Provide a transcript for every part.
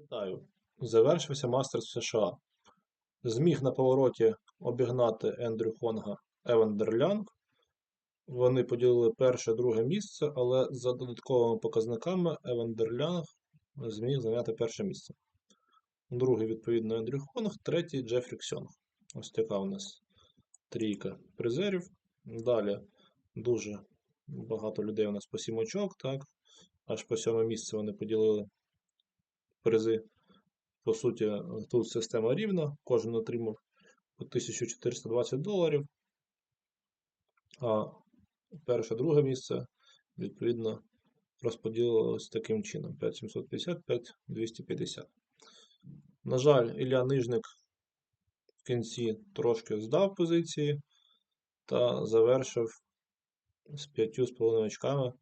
Вітаю. Завершився Мастерс в США. Зміг на повороті обігнати Ендрю Хонга Евандер Лянг. Вони поділили перше, друге місце, але за додатковими показниками Евандер Лянг зміг зайняти перше місце. Другий, відповідно, Ендрю Хонг, третій Джефрі Ксьонг. Ось така у нас трійка призерів. Далі дуже багато людей у нас по сім очок, так. Аж по сьоме місце вони поділили призи. По суті, тут система рівна, кожен отримав по 1420 доларів, а перше, друге місце, відповідно, розподілилось таким чином: 5750, 5250. На жаль, Ілля Нижник в кінці трошки здав позиції та завершив з 5,5 очками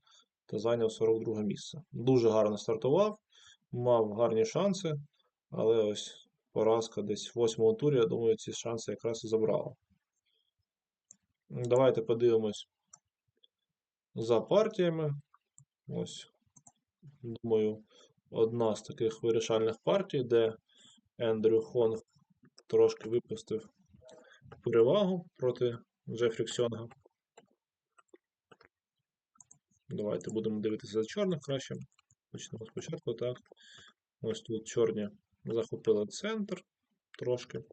та зайняв 42 місце. Дуже гарно стартував, мав гарні шанси. Але ось поразка десь в восьмому турі, я думаю, ці шанси якраз і забрала. Давайте подивимось за партіями. Ось, думаю, одна з таких вирішальних партій, де Ендрю Хонг трошки випустив перевагу проти Джефрі Ксьонга. Давайте будемо дивитися за чорних краще. Почнемо спочатку, так. Ось тут чорні захопили центр трошки.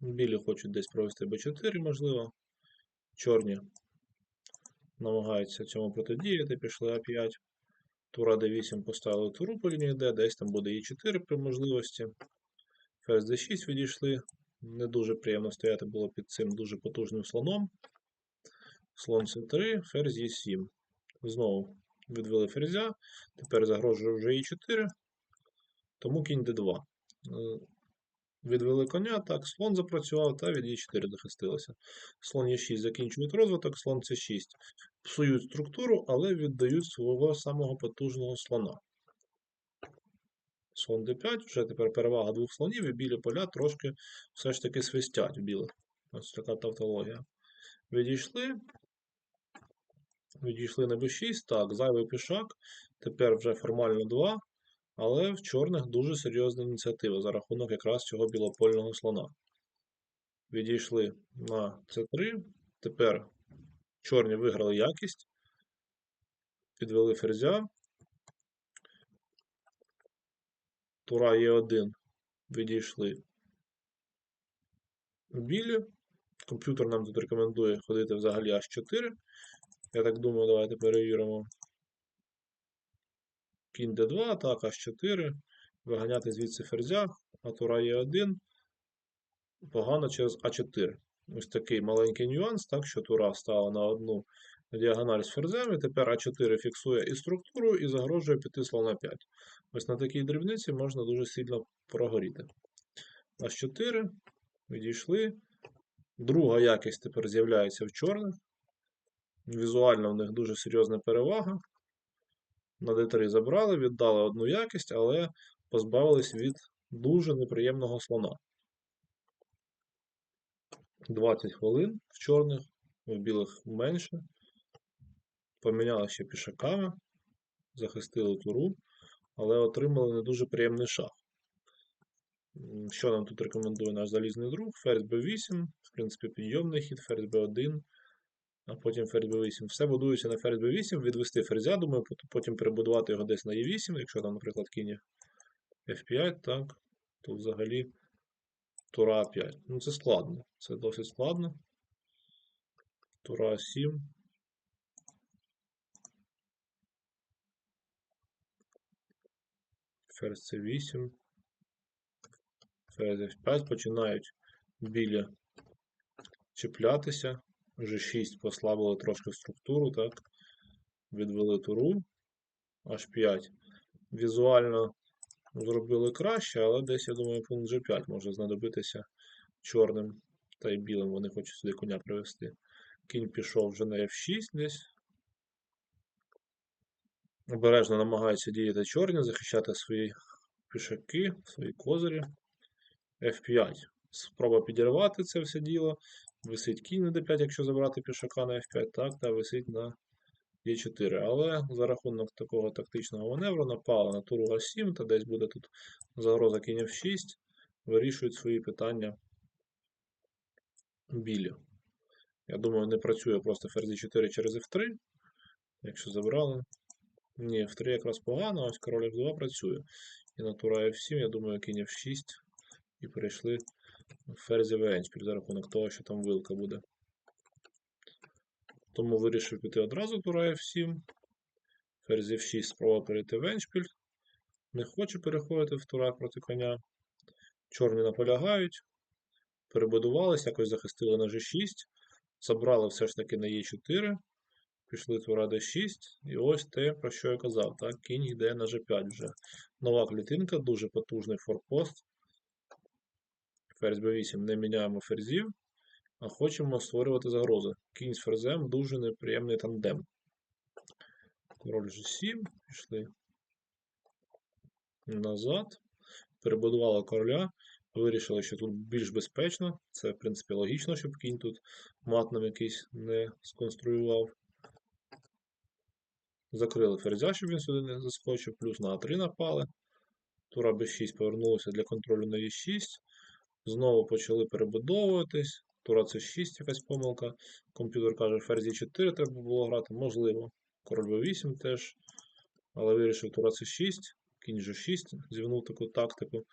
Білі хочуть десь провести b4, можливо. Чорні намагаються цьому протидіяти, пішли А5. Тура d8 поставили туру по лінії D, десь там буде e4 при можливості. Ферзь d6 відійшли. Не дуже приємно стояти було під цим дуже потужним слоном. Слон c3, ферзь e7. Знову відвели ферзя. Тепер загрожує вже e4. Тому кінь d2. Відвели коня, так, слон запрацював та від e4 захистилося. Слон e6 закінчують розвиток, слон c6. Псують структуру, але віддають свого самого потужного слона. Слон d5, вже тепер перевага двох слонів, і білі поля трошки все ж таки свистять в. Ось така тавтологія. Відійшли. Відійшли на b6, так, зайвий пішак, тепер вже формально 2, але в чорних дуже серйозна ініціатива за рахунок якраз цього білопольного слона. Відійшли на c3, тепер чорні виграли якість, підвели ферзя. Тура Е1 відійшли білі. Комп'ютер нам тут рекомендує ходити взагалі H4. Я так думаю, давайте перевіримо. Кінь d2, так, H4. Виганяти звідси ферзя, а тура Е1. Погано через А4. Ось такий маленький нюанс, так, що тура стала на одну діагональ з ферзем, і тепер А4 фіксує і структуру, і загрожує піти слон на 5. Ось на такій дрібниці можна дуже сильно прогоріти. H4, відійшли. Друга якість тепер з'являється в чорних. Візуально в них дуже серйозна перевага. На D3 забрали, віддали одну якість, але позбавились від дуже неприємного слона. 20 хвилин в чорних, в білих менше. Поміняли ще пішаками, захистили туру, але отримали не дуже приємний шах. Що нам тут рекомендує наш залізний друг? Ферзь b8, в принципі, підйомний хід, ферзь b1, а потім ферзь b8. Все будується на ферзь b8, відвести ферзя, думаю, потім перебудувати його десь на e8, якщо там, наприклад, кінь f5, так, то взагалі тура a5. Ну, це складно, це досить складно. Тура a7. Ферзь c8. Ферзь F5 починають білі чіплятися. G6 послабили трошки структуру, так. Відвели туру. H5. Візуально зробили краще, але десь, я думаю, пункт G5 може знадобитися чорним та й білим. Вони хочуть сюди коня привести. Кінь пішов вже на F6 десь. Обережно намагаються діяти чорні, захищати свої пішаки, свої козирі. F5. Спроба підірвати це все діло. Висить кінь на D5, якщо забрати пішака на F5, так, та висить на Е4. Але за рахунок такого тактичного маневру напали на туру А7, та десь буде тут загроза кінь F6, вирішують свої питання білі. Я думаю, не працює просто ферзь 4 через F3. Якщо забрали. Ні, F3 якраз погано, ось король F2 працює. І на тура F7, я думаю, кінь F6. І перейшли в ферзівий еншпіль за рахунок того, що там вилка буде. Тому вирішив піти одразу тура F7. Ферзь F6 спробував перейти в. Не хоче переходити в тура проти коня. Чорні наполягають. Перебудувались, якось захистили на G6. Забрали все ж таки на Е4. Пішли тура d6. І ось те, про що я казав. Так, кінь йде на G5 вже. Нова клітинка, дуже потужний форпост. Ферзь b8 не міняємо ферзів, а хочемо створювати загрози. Кінь з ферзем дуже неприємний тандем. Король G7, пішли назад. Перебудували короля. Вирішили, що тут більш безпечно. Це, в принципі, логічно, щоб кінь тут мат нам якийсь не сконструював. Закрили ферзя, щоб він сюди не заскочив, плюс на А3 напали. Тура b6 повернулася для контролю на Е6. Знову почали перебудовуватись. Тура С6 якась помилка. Комп'ютер каже, ферзі 4 треба було грати. Можливо. Король b8 теж. Але вирішив тура С6, кінь G6, зівнув таку тактику,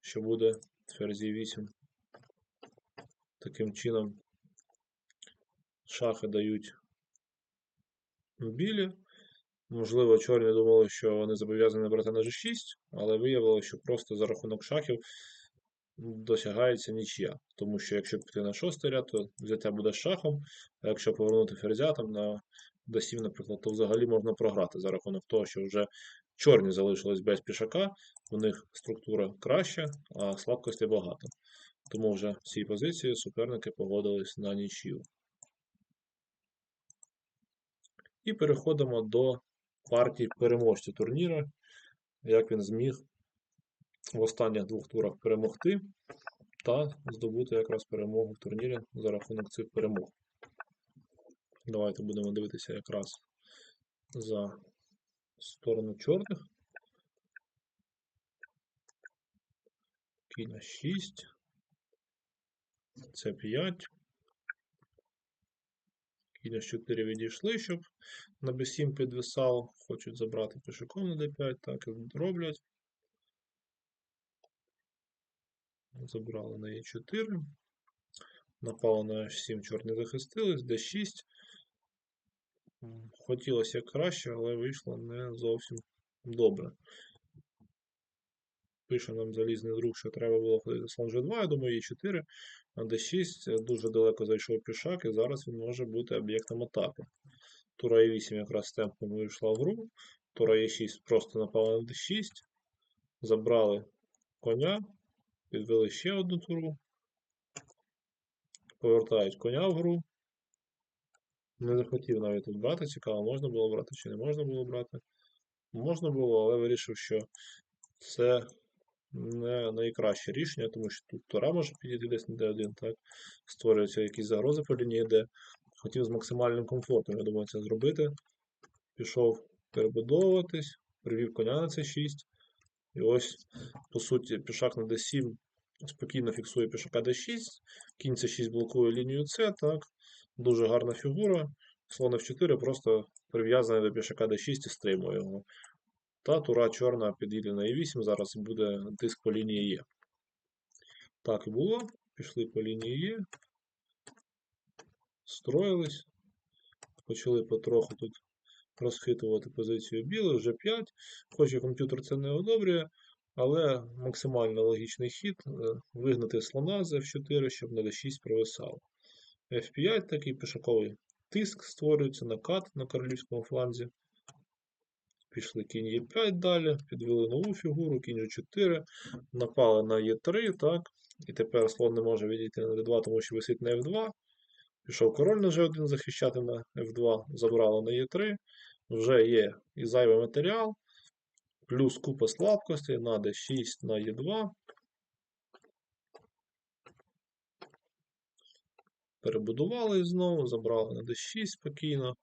що буде ферзі 8. Таким чином шахи дають білі. Можливо, чорні думали, що вони зобов'язані брати на G6, але виявилося, що просто за рахунок шахів досягається нічия. Тому що якщо піти на шостий ряд, то взяття буде шахом, а якщо повернути ферзя там на d7, наприклад, то взагалі можна програти за рахунок того, що вже чорні залишились без пішака, у них структура краща, а слабкостей багато. Тому вже в цій позиції суперники погодились на нічию. І переходимо до партії переможця турніру, як він зміг в останніх двох турах перемогти та здобути якраз перемогу в турнірі за рахунок цих перемог. Давайте будемо дивитися якраз за сторону чорних. Кінь 6, С5. Кінь 4 відійшли, щоб на b7 підвисав. Хочуть забрати пішаком на d5, так і роблять. Забрали на Е4. Напали на H7, чорні захистились, D6. Хотілося краще, але вийшло не зовсім добре. Пише нам залізний друг, що треба було ходити слон G2, я думаю, Е4, на D6 дуже далеко зайшов пішак, і зараз він може бути об'єктом атаки. Тура Е8 якраз темпом вийшла в гру. Тура Е6 просто напала на D6. Забрали коня. Підвели ще одну туру. Повертають коня в гру. Не захотів навіть тут брати. Цікаво, можна було брати чи не можна було брати. Можна було, але вирішив, що це не найкраще рішення, тому що тут тура може підійти десь на D1, так? Створюються якісь загрози по лінії D. Хотів з максимальним комфортом, я думаю, це зробити. Пішов перебудовуватись, привів коня на C6. І ось, по суті, пішак на d7 спокійно фіксує пішака d6, кінь c6 блокує лінію С, так. Дуже гарна фігура. Слон f4 просто прив'язаний до пішака d6 і стримує його. Та тура чорна підійде на e8, зараз буде тиск по лінії Е. Так і було. Пішли по лінії Е. Строїлись. Почали потроху тут розхитувати позицію білих, вже 5. Хоч і комп'ютер це не одобрює, але максимально логічний хід е, вигнати слона з F4, щоб на D6 провисав. F5 такий пішаковий тиск створюється, накат на королівському фланзі. Пішли кінь Е5 далі, підвели нову фігуру, кінь G4, напали на Е3, так. І тепер слон не може відійти на D2, тому що висить на F2. Пішов король на G1 захищати на F2, забрали на Е3. Вже є і зайвий матеріал, плюс купа слабкостей на D6 на Е2. Перебудували знову, забрали на D6 спокійно.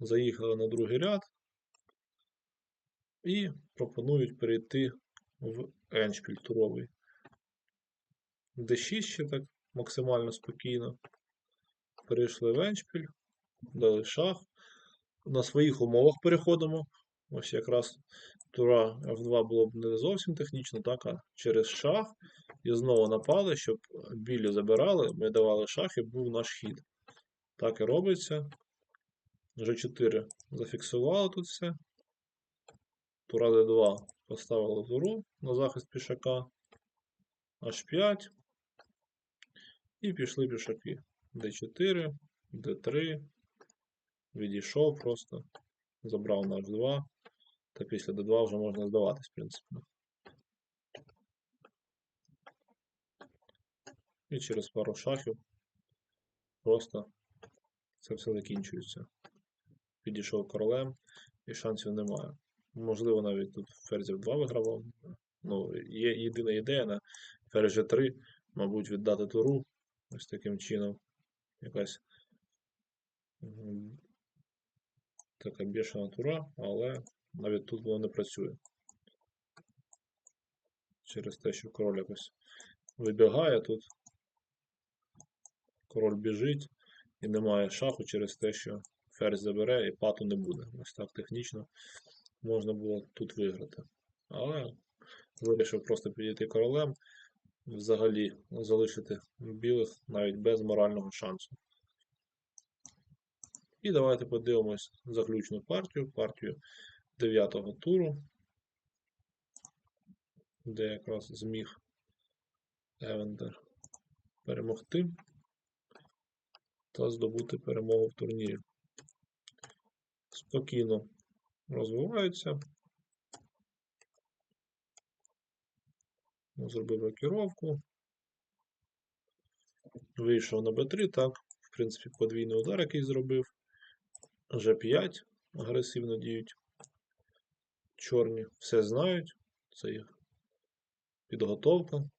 заїхали на другий ряд і пропонують перейти в еншпіль туровий. D6 ще так максимально спокійно. Перейшли в еншпіль, дали шах. На своїх умовах переходимо. Ось якраз тура F2 було б не зовсім технічно, так, а через шах. І знову напали, щоб білі забирали, ми давали шах і був наш хід. Так і робиться. G4 зафіксували тут все. Тура D2 поставили туру на захист пішака. H5. І пішли пішаки. D4, D3. Відійшов просто. Забрав на H2. Та після D2 вже можна здаватись, в принципі. І через пару шахів просто це все закінчується. Підійшов королем і шансів немає. Можливо, навіть тут ферзів 2 вигравав. Ну, є єдина ідея на ферзь 3, мабуть, віддати туру. Ось таким чином. Якась така бішена тура, але навіть тут воно не працює. Через те, що король якось вибігає тут. Король біжить і немає шаху через те, що ферзь забере і пату не буде. Ось так технічно можна було тут виграти. Але вирішив просто підійти королем, взагалі залишити білих навіть без морального шансу. І давайте подивимось заключну партію, партію 9-го туру, де якраз зміг Евендер перемогти та здобути перемогу в турнірі. Спокійно розвиваються. Зробив рокіровку. Вийшов на Б3, так, в принципі, подвійний удар, який зробив. G5 агресивно діють. Чорні все знають. Це їх підготовка.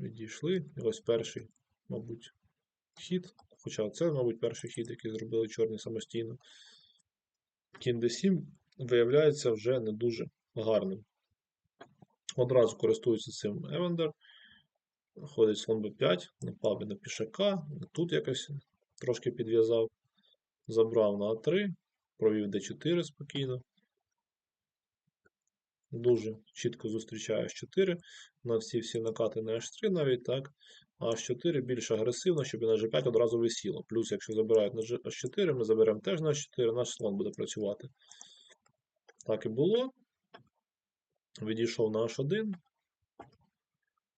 Відійшли. І ось перший, мабуть, хід. Хоча це, мабуть, перший хід, який зробили чорні самостійно. Кінь D7 виявляється вже не дуже гарним. Одразу користується цим Евендер. Ходить слон b5, напав на пішака. Тут якось трошки підв'язав. Забрав на А3, провів d4 спокійно. Дуже чітко зустрічає H4 на всі всі накати на H3 навіть так. А H4 більш агресивно, щоб і на G5 одразу висіло. Плюс, якщо забирають на H4, ми заберемо теж на H4, наш слон буде працювати. Так і було. Відійшов на H1.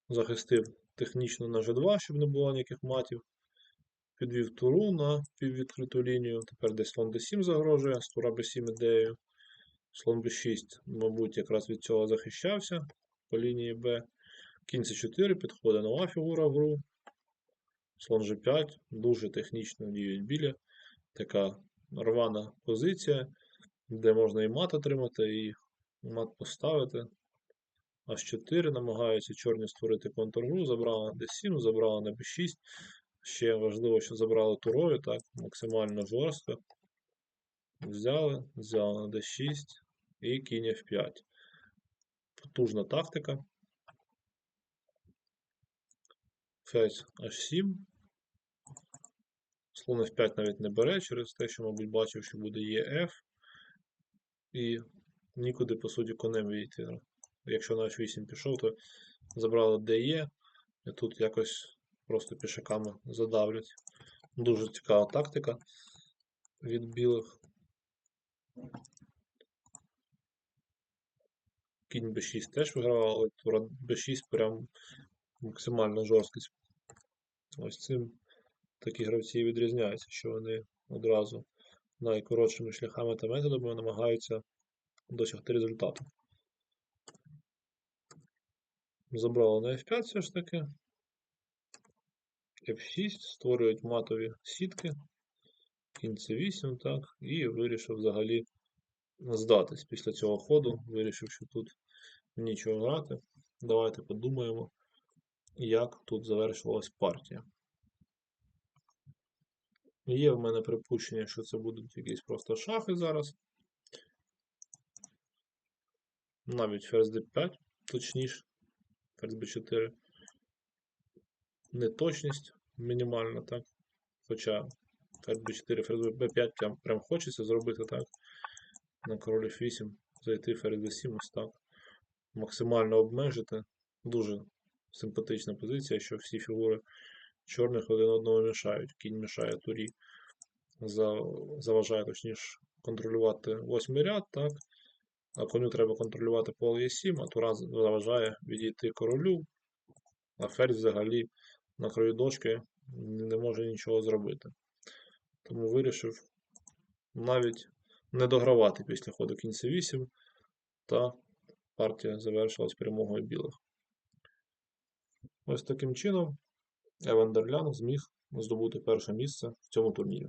Захистив технічно на G2, щоб не було ніяких матів. Підвів туру на піввідкриту лінію. Тепер десь слон d7 загрожує, з тура b7 ідеєю. Слон b6, мабуть, якраз від цього захищався по лінії Б. Кінь c4 підходить нова фігура в гру. Слон g5, дуже технічно діють білі. Така рвана позиція, де можна і мат отримати, і мат поставити. H4 намагаються чорні створити контргру, забрала на d7, забрала на b6. Ще важливо, що забрали турові, так, максимально жорстко. Взяли, взяли на d6 і кінь f5. Потужна тактика. Ферзь h7. Слон f5 навіть не бере через те, що, мабуть, бачив, що буде EF. І нікуди, по суті, конем війти. Якщо на h8 пішов, то забрали DE. І тут якось просто пішаками задавлять. Дуже цікава тактика від білих. Кінь b6 теж вигравав, але тура b6 прям максимальна жорсткість. Ось цим такі гравці відрізняються, що вони одразу найкоротшими шляхами та методами намагаються досягти результату. Забрали на F5 все ж таки. F6, створюють матові сітки. Кінь C8, так, і вирішив взагалі здатись після цього ходу. Вирішив, що тут нічого грати. Давайте подумаємо, як тут завершилась партія. Є в мене припущення, що це будуть якісь просто шахи зараз. Навіть ферзь d5, точніше. Ферзь b4. Неточність мінімальна, так? Хоча ферзь b4, ферзь b5 прям, прям хочеться зробити так. На король f8 зайти ферзь d7 ось так. Максимально обмежити. Дуже симпатична позиція, що всі фігури чорних один одного мішають. Кінь мішає турі, заважає точніше контролювати восьмий ряд, так? А коню треба контролювати поле Е7, а тура заважає відійти королю, а ферзь взагалі на краю дошки не може нічого зробити. Тому вирішив навіть не догравати після ходу кінь С8, та партія завершилась перемогою білих. Ось таким чином Еван Дерлян зміг здобути перше місце в цьому турнірі.